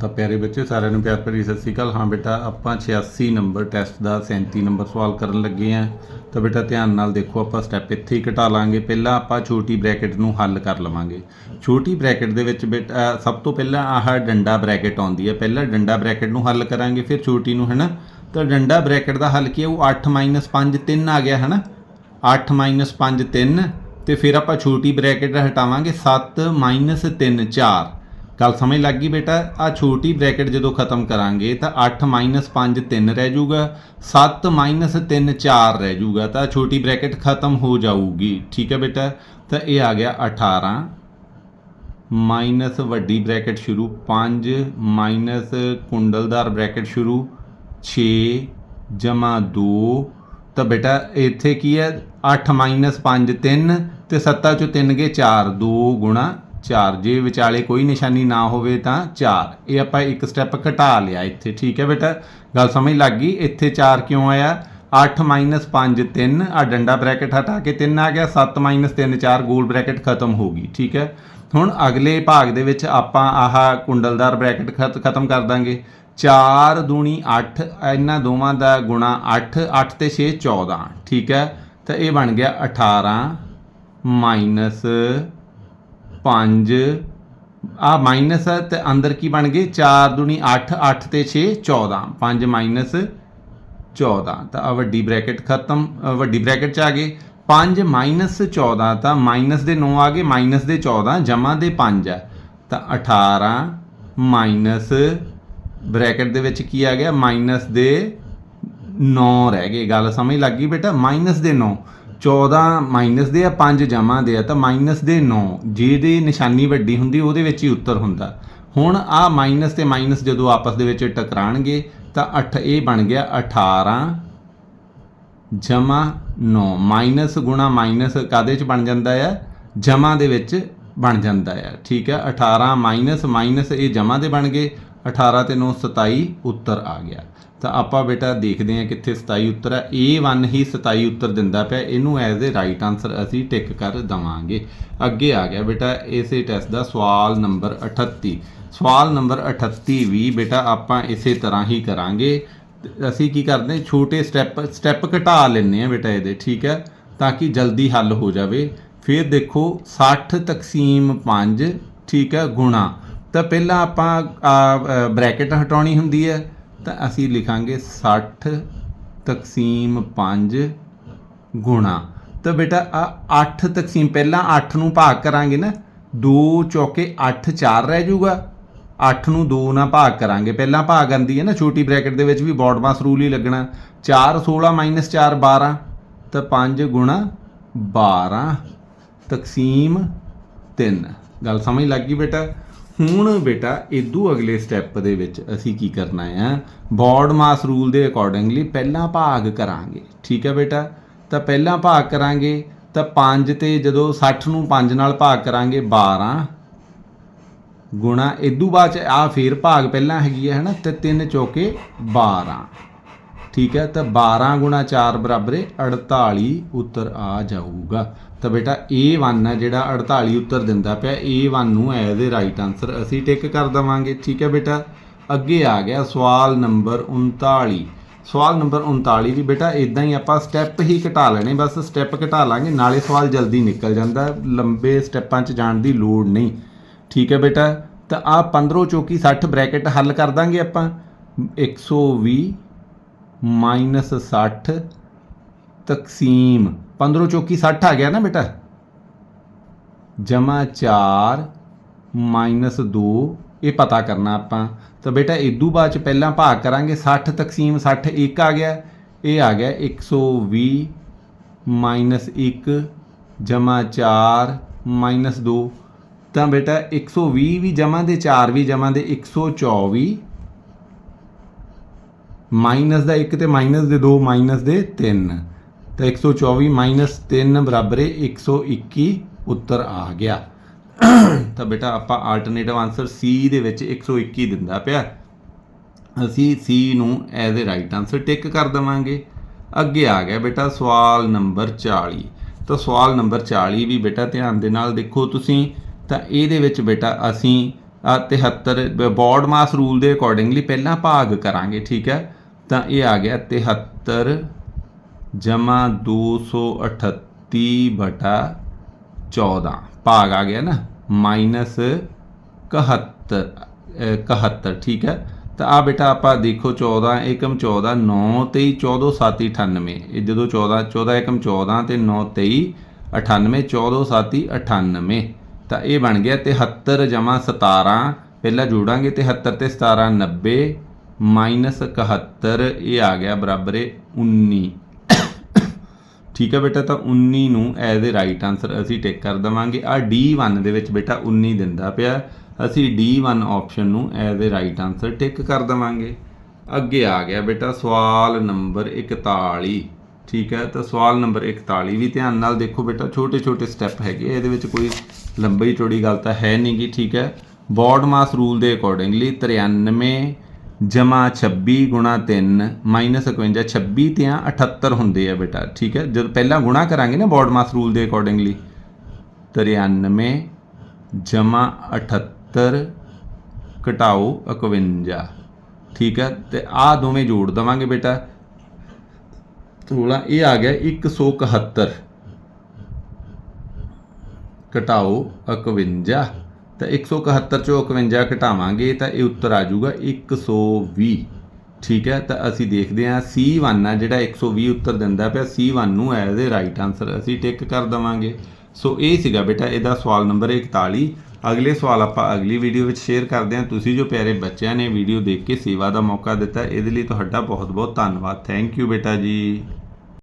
ਤਾਂ ਪਿਆਰੇ ਬੱਚੇ ਸਾਰਿਆਂ ਨੂੰ ਪਿਆਰ ਭਰੀ ਸਤਿ ਸ੍ਰੀ ਅਕਾਲ। ਹਾਂ ਬੇਟਾ, ਆਪਾਂ 86 ਨੰਬਰ ਟੈਸਟ ਦਾ 37 ਨੰਬਰ ਸਵਾਲ ਕਰਨ ਲੱਗੇ ਆਂ। ਤਾਂ ਬੇਟਾ, ਧਿਆਨ ਨਾਲ ਦੇਖੋ, ਆਪਾਂ ਸਟੈਪ ਇੱਥੇ ਹੀ ਘਟਾ ਲਾਂਗੇ। ਪਹਿਲਾਂ ਆਪਾਂ ਛੋਟੀ ਬ੍ਰੈਕਟ ਨੂੰ ਹੱਲ ਕਰ ਲਵਾਂਗੇ। ਛੋਟੀ ਬ੍ਰੈਕਟ ਦੇ ਵਿੱਚ ਬੇਟਾ ਸਭ ਤੋਂ ਪਹਿਲਾਂ ਆਹ ਡੰਡਾ ਬ੍ਰੈਕਟ ਆਉਂਦੀ ਹੈ। ਪਹਿਲਾਂ ਡੰਡਾ ਬ੍ਰੈਕਟ ਨੂੰ ਹੱਲ ਕਰਾਂਗੇ, ਫਿਰ ਛੋਟੀ ਨੂੰ, ਹੈਨਾ? ਤਾਂ ਡੰਡਾ ਬ੍ਰੈਕਟ ਦਾ ਹੱਲ ਕੀ ਹੈ? ਉਹ 8 5 3 ਆ ਗਿਆ, ਹੈਨਾ? 8 5 3 ਤੇ ਫਿਰ ਆਪਾਂ ਛੋਟੀ ਬ੍ਰੈਕਟ ਹਟਾਵਾਂਗੇ 7 3 4 ਗੱਲ ਸਮਝ ਲੱਗ ਗਈ ਬੇਟਾ ਆ ਛੋਟੀ ਬ੍ਰੈਕਟ ਜਦੋਂ ਖਤਮ ਕਰਾਂਗੇ ਤਾਂ 8 5 3 ਰਹਿ ਜਾਊਗਾ 7 3 4 ਰਹਿ ਜਾਊਗਾ, ਤਾਂ ਛੋਟੀ ਬ੍ਰੈਕਟ ਖਤਮ ਹੋ ਜਾਊਗੀ। ਠੀਕ ਹੈ ਬੇਟਾ? ਤਾਂ ਇਹ ਆ ਗਿਆ 18 ਮਾਈਨਸ ਵੱਡੀ ਬ੍ਰੈਕਟ ਸ਼ੁਰੂ 5 ਮਾਈਨਸ ਕੁੰਡਲਦਾਰ ਬ੍ਰੈਕਟ ਸ਼ੁਰੂ 6 ਜਮਾ 2 ਤਾਂ ਬੇਟਾ, ਇੱਥੇ ਕੀ ਹੈ? 8 5 3 ਤੇ 7 ਚੋਂ 3 ਗਏ 4 2 ਗੁਣਾ 4 ਜੇ ਵਿਚਾਲੇ ਕੋਈ ਨਿਸ਼ਾਨੀ ਨਾ ਹੋਵੇ ਤਾਂ 4 ਇਹ ਆਪਾਂ ਇੱਕ ਸਟੈਪ ਘਟਾ ਲਿਆ ਇੱਥੇ, ਠੀਕ ਹੈ ਬੇਟਾ? ਗੱਲ ਸਮਝ ਲੱਗ ਗਈ? ਇੱਥੇ 4 ਕਿਉਂ ਆਇਆ? 8 5 3 ਆ ਡੰਡਾ ਬ੍ਰੈਕਟ ਹਟਾ ਕੇ 3 ਆ ਗਿਆ 7 3 4 ਗੋਲ ਬ੍ਰੈਕਟ ਖਤਮ ਹੋ ਗਈ, ਠੀਕ ਹੈ? ਹੁਣ ਅਗਲੇ ਭਾਗ ਦੇ ਵਿੱਚ ਆਪਾਂ ਆਹ ਕੁੰਡਲਦਾਰ ਬ੍ਰੈਕਟ ਖਤ- ਖਤਮ ਕਰ ਦਾਂਗੇ। 4 ਦੂਣੀ 8 ਇਹਨਾਂ ਦੋਵਾਂ ਦਾ ਗੁਣਾ 8 8 ਤੇ 6 14 ਠੀਕ ਹੈ? ਤਾਂ ਇਹ ਬਣ ਗਿਆ 18 ਮਾਈਨਸ 5 ਆ ਮਾਈਨਸ ਹੈ ਤੇ ਅੰਦਰ ਕੀ ਬਣ ਗਏ? 4 ਦੁਨੀ 8 8 ਤੇ 6 14 5 ਮਾਈਨਸ 14 ਤਾਂ ਆ ਵੱਡੀ ਬ੍ਰੈਕਟ ਖਤਮ ਵੱਡੀ ਬ੍ਰੈਕਟ ਚ ਆ ਗਏ। 5 ਮਾਈਨਸ 14 ਤਾਂ ਮਾਈਨਸ ਦੇ 9 ਆ ਗਏ ਮਾਈਨਸ ਦੇ 14 ਜਮਾ ਦੇ 5 ਹੈ ਤਾਂ 18 ਮਾਈਨਸ ਬ੍ਰੈਕਟ ਦੇ ਵਿੱਚ ਕੀ ਆ ਗਿਆ? ਮਾਈਨਸ ਦੇ 9 ਰਹਿ ਗਏ। ਗੱਲ ਸਮਝ ਲੱਗ ਗਈ ਬੇਟਾ? ਮਾਈਨਸ ਦੇ 9 14 ਮਾਈਨਸ ਦੇ ਆ 5 ਜਮਾ ਦੇ ਆ, ਤਾਂ ਮਾਈਨਸ ਦੇ 9 ਜਿਹਦੀ ਨਿਸ਼ਾਨੀ ਵੱਡੀ ਹੁੰਦੀ, ਉਹਦੇ ਵਿੱਚ ਹੀ ਉੱਤਰ ਹੁੰਦਾ। ਹੁਣ ਆ ਮਾਈਨਸ ਤੇ ਮਾਈਨਸ ਜਦੋਂ ਆਪਸ ਦੇ ਵਿੱਚ ਟਕਰਾਣਗੇ, ਤਾਂ 8 ਇਹ ਬਣ ਗਿਆ 18 ਜਮਾ 9 ਮਾਈਨਸ ਗੁਣਾ ਮਾਈਨਸ ਕਾਦੇ ਚ ਬਣ ਜਾਂਦਾ ਹੈ ਜਮਾ ਦੇ ਵਿੱਚ ਬਣ ਜਾਂਦਾ ਹੈ ਠੀਕ ਹੈ 18 ਮਾਈਨਸ ਮਾਈਨਸ ਇਹ ਜਮਾ ਦੇ ਬਣ ਗਏ। 18 ਤੇ 9 27 ਉੱਤਰ ਆ ਗਿਆ। ਤਾਂ ਆਪਾਂ ਬੇਟਾ ਦੇਖਦੇ ਹਾਂ ਕਿੱਥੇ 27 ਉੱਤਰ ਹੈ। A1 ਹੀ 27 ਉੱਤਰ ਦਿੰਦਾ ਪਿਆ। ਇਹਨੂੰ ਐਜ਼ ਅ ਰਾਈਟ ਆਨਸਰ ਅਸੀਂ ਟਿਕ ਕਰ ਦਵਾਂਗੇ। ਅੱਗੇ ਆ ਗਿਆ ਬੇਟਾ, ਇਸੇ ਟੈਸਟ ਦਾ ਸਵਾਲ ਨੰਬਰ 38 ਸਵਾਲ ਨੰਬਰ 38 ਵੀ ਬੇਟਾ ਆਪਾਂ ਇਸੇ ਤਰ੍ਹਾਂ ਹੀ ਕਰਾਂਗੇ। ਅਸੀਂ ਕੀ ਕਰਦੇ ਛੋਟੇ ਸਟੈਪ ਸਟੈਪ ਘਟਾ ਲੈਂਦੇ ਆ ਬੇਟਾ ਇਹਦੇ, ਠੀਕ ਹੈ? ਤਾਂ ਕਿ ਜਲਦੀ ਹੱਲ ਹੋ ਜਾਵੇ। ਫਿਰ ਦੇਖੋ 60 ਤਕਸੀਮ 5 ਠੀਕ ਹੈ, ਗੁਣਾ। ਤਾਂ ਪਹਿਲਾਂ ਆਪਾਂ ਬ੍ਰੈਕਟ ਹਟਾਉਣੀ ਹੁੰਦੀ ਹੈ। ਤਾਂ ਅਸੀਂ ਲਿਖਾਂਗੇ 60 ਤਕਸੀਮ 5 ਗੁਣਾ। ਤਾਂ ਬੇਟਾ ਆ 8 ਤਕਸੀਮ, ਪਹਿਲਾਂ 8 ਨੂੰ ਭਾਗ ਕਰਾਂਗੇ ਨਾ 2 ਚੌਕੇ 8 4 ਰਹਿ ਜਾਊਗਾ। 8 ਨੂੰ 2 ਨਾਲ ਭਾਗ ਕਰਾਂਗੇ। ਪਹਿਲਾਂ ਭਾਗ ਆਂਦੀ ਹੈ ਨਾ, ਛੋਟੀ ਬ੍ਰੈਕਟ ਦੇ ਵਿੱਚ ਵੀ ਬੌਡ ਮਾਸ ਰੂਲ ਹੀ ਲੱਗਣਾ। 4 16 4 12 ਤਾਂ 5 ਗੁਣਾ 12 ਤਕਸੀਮ 3 ਗੱਲ ਸਮਝ ਲੱਗ ਗਈ ਬੇਟਾ? ਹੁਣ ਬੇਟਾ ਇਦੋਂ ਅਗਲੇ ਸਟੈਪ ਦੇ ਵਿੱਚ ਅਸੀਂ ਕੀ ਕਰਨਾ ਹੈ ਬੋਰਡ ਮਾਸ ਰੂਲ ਦੇ ਅਕੋਰਡਿੰਗਲੀ ਪਹਿਲਾਂ ਭਾਗ ਕਰਾਂਗੇ। ਠੀਕ ਹੈ ਬੇਟਾ? ਤਾਂ ਪਹਿਲਾਂ ਭਾਗ ਕਰਾਂਗੇ, ਤਾਂ 5 ਤੇ ਜਦੋਂ 60 ਨੂੰ 5 ਨਾਲ ਭਾਗ ਕਰਾਂਗੇ 12 ਗੁਣਾ ਇਦੋਂ ਬਾਅਦ ਚ ਆ ਫੇਰ ਭਾਗ ਪਹਿਲਾਂ ਹੈਗੀ ਹੈ ਹਨਾ? ਤੇ 3 ਚੌਕੇ 12 ਠੀਕ ਹੈ, ਤਾਂ 12 ਗੁਣਾ 4 ਬਰਾਬਰ ਹੈ 48 ਉੱਤਰ ਆ ਜਾਊਗਾ। ਤਾਂ ਬੇਟਾ A1 ਹੈ, ਜਿਹੜਾ 48 ਉੱਤਰ ਦਿੰਦਾ ਪਿਆ A1 ਨੂੰ ਐਜ਼ ਅ ਰਾਈਟ ਆਨਸਰ ਅਸੀਂ ਟਿਕ ਕਰ ਦਵਾਂਗੇ। ਠੀਕ ਹੈ ਬੇਟਾ, ਅੱਗੇ ਆ ਗਿਆ ਸਵਾਲ ਨੰਬਰ 39 ਸਵਾਲ ਨੰਬਰ 39 ਵੀ ਬੇਟਾ ਇਦਾਂ ਹੀ ਆਪਾਂ ਸਟੈਪ ਹੀ ਘਟਾ ਲੈਣੇ, ਬਸ ਸਟੈਪ ਘਟਾ ਲਾਂਗੇ, ਨਾਲੇ ਸਵਾਲ ਜਲਦੀ ਨਿਕਲ ਜਾਂਦਾ, ਲੰਬੇ ਸਟੈਪਾਂ 'ਚ ਜਾਣ ਦੀ ਲੋੜ ਨਹੀਂ। ਠੀਕ ਹੈ ਬੇਟਾ, ਤਾਂ ਆ 15 ਚੌਕੀ 60 ਬ੍ਰੈਕਟ ਹੱਲ ਕਰ ਦਾਂਗੇ ਆਪਾਂ। 120 ਮਾਈਨਸ 60 ਤਕਸੀਮ 15 ਚੌਕੀ 60 ਆ ਗਿਆ ਨਾ ਬੇਟਾ ਜਮਾ 4 ਮਾਈਨਸ 2 ਇਹ ਪਤਾ ਕਰਨਾ ਆਪਾਂ ਤਾਂ ਬੇਟਾ ਇਦੋਂ ਬਾਅਦ ਚ ਪਹਿਲਾਂ ਭਾਗ ਕਰਾਂਗੇ 60 ਤਕਸੀਮ 60 1 ਆ ਗਿਆ ਇਹ ਆ ਗਿਆ 120 ਮਾਈਨਸ 1 ਜਮਾ 4 ਮਾਈਨਸ 2 ਤਾਂ ਬੇਟਾ 120 ਵੀ ਜਮਾ ਦੇ 4 ਵੀ ਜਮਾ ਦੇ 124 ਮਾਈਨਸ ਦਾ 1 ਤੇ ਮਾਈਨਸ ਦੇ 2 ਮਾਈਨਸ ਦੇ 3 ਤਾਂ 124 ਮਾਈਨਸ 3 ਬਰਾਬਰ ਹੈ 121 ਉੱਤਰ ਆ ਗਿਆ। ਤਾਂ ਬੇਟਾ ਆਪਾਂ ਆਲਟਰਨੇਟਿਵ ਆਨਸਰ C ਦੇ ਵਿੱਚ 121 ਦਿੰਦਾ ਪਿਆ। ਅਸੀਂ C ਨੂੰ as a right answer tick ਕਰ ਦਵਾਂਗੇ। ਅੱਗੇ ਆ ਗਿਆ ਬੇਟਾ ਸਵਾਲ ਨੰਬਰ 40 ਤਾਂ ਸਵਾਲ ਨੰਬਰ 40 ਵੀ ਬੇਟਾ ਧਿਆਨ ਦੇ ਨਾਲ ਦੇਖੋ ਤੁਸੀਂ। ਤਾਂ ਇਹਦੇ ਵਿੱਚ ਬੇਟਾ ਅਸੀਂ ਆ 73 ਬੋਰਡ ਮਾਸ ਰੂਲ ਦੇ ਅਕੋਰਡਿੰਗਲੀ ਪਹਿਲਾਂ ਭਾਗ ਕਰਾਂਗੇ, ਠੀਕ ਹੈ? ਤਾਂ ਇਹ ਆ ਗਿਆ 73 ਜਮਾ 238 ਬਟਾ 14 ਭਾਗ ਆ ਗਿਆ ਨਾ, ਮਾਈਨਸ 71 ਅਹ 71 ਠੀਕ ਹੈ? ਤਾਂ ਆ ਬੇਟਾ ਆਪਾਂ ਦੇਖੋ 14 ਏਕਮ 14 9 23 14 7 98 ਇਹ ਜਦੋਂ 14 14 ਏਕਮ 14 ਤੇ 9 23 98 14 7 98 ਤਾਂ ਇਹ ਬਣ ਗਿਆ 73 ਜਮਾ 17 ਪਹਿਲਾਂ ਜੋੜਾਂਗੇ 73 ਤੇ 17 90 ਮਾਈਨਸ 71 ਇਹ ਆ ਗਿਆ ਬਰਾਬਰ ਹੈ 19 ਠੀਕ ਹੈ ਬੇਟਾ ਤਾਂ 19 ਨੂੰ ਐਜ਼ ਅ ਰਾਈਟ ਆਨਸਰ ਅਸੀਂ ਟਿਕ ਕਰ ਦਵਾਂਗੇ ਆ D1 ਦੇ ਵਿੱਚ ਬੇਟਾ 19 ਦਿੰਦਾ ਪਿਆ ਅਸੀਂ D1 ਆਪਸ਼ਨ ਨੂੰ as a right answer tick ਕਰ ਦਵਾਂਗੇ ਅੱਗੇ ਆ ਗਿਆ ਬੇਟਾ ਸਵਾਲ ਨੰਬਰ 41 ਠੀਕ ਹੈ ਤਾਂ ਸਵਾਲ ਨੰਬਰ 41 ਵੀ ਧਿਆਨ ਨਾਲ ਦੇਖੋ ਬੇਟਾ ਛੋਟੇ ਛੋਟੇ ਸਟੈਪ ਹੈਗੇ ਇਹਦੇ ਵਿੱਚ ਕੋਈ ਲੰਬੀ ਚੌੜੀ ਗੱਲ ਤਾਂ ਹੈ ਨਹੀਂਗੀ ਠੀਕ ਹੈ ਬੋਰਡ ਮਾਸ ਰੂਲ ਦੇ ਅਕੋਰਡਿੰਗਲੀ 93 ਜਮਾ 26 ਗੁਣਾ 3 ਮਾਈਨਸ 51 26 ਤੇ ਆ 78 ਹੁੰਦੇ ਆ ਬੇਟਾ, ਠੀਕ ਹੈ? ਜਦ ਪਹਿਲਾਂ ਗੁਣਾ ਕਰਾਂਗੇ ਨਾ ਬੋਰਡ ਮਾਸ ਰੂਲ ਦੇ ਅਕੋਰਡਿੰਗਲੀ 93 ਜਮਾ 78 ਘਟਾਓ 51 ਠੀਕ ਹੈ? ਤੇ ਆ ਦੋਵੇਂ ਜੋੜ ਦਵਾਂਗੇ ਬੇਟਾ। 16 ਇਹ ਆ ਗਿਆ 171 ਘਟਾਓ 51 ਤਾਂ 171 ਚੋਂ 51 ਘਟਾਵਾਂਗੇ ਤਾਂ ਇਹ ਉੱਤਰ ਆ ਜਾਊਗਾ 120 ਠੀਕ ਹੈ, ਤਾਂ ਅਸੀਂ ਦੇਖਦੇ ਹਾਂ C1 ਆ ਜਿਹੜਾ 120 ਉੱਤਰ ਦਿੰਦਾ ਪਿਆ C1 ਨੂੰ ਐਜ਼ ਅ ਰਾਈਟ ਆਨਸਰ ਅਸੀਂ ਟਿਕ ਕਰ ਦਵਾਂਗੇ। ਸੋ ਇਹ ਸੀਗਾ ਬੇਟਾ ਇਹਦਾ ਸਵਾਲ ਨੰਬਰ 41 ਅਗਲੇ ਸਵਾਲ ਆਪਾਂ ਅਗਲੀ ਵੀਡੀਓ ਵਿੱਚ ਸ਼ੇਅਰ ਕਰਦੇ ਹਾਂ। ਤੁਸੀਂ ਜੋ ਪਿਆਰੇ ਬੱਚਿਆਂ ਨੇ ਵੀਡੀਓ ਦੇਖ ਕੇ ਸੇਵਾ ਦਾ ਮੌਕਾ ਦਿੱਤਾ, ਇਹਦੇ ਲਈ ਤੁਹਾਡਾ ਬਹੁਤ ਬਹੁਤ ਧੰਨਵਾਦ। ਥੈਂਕ ਯੂ ਬੇਟਾ ਜੀ।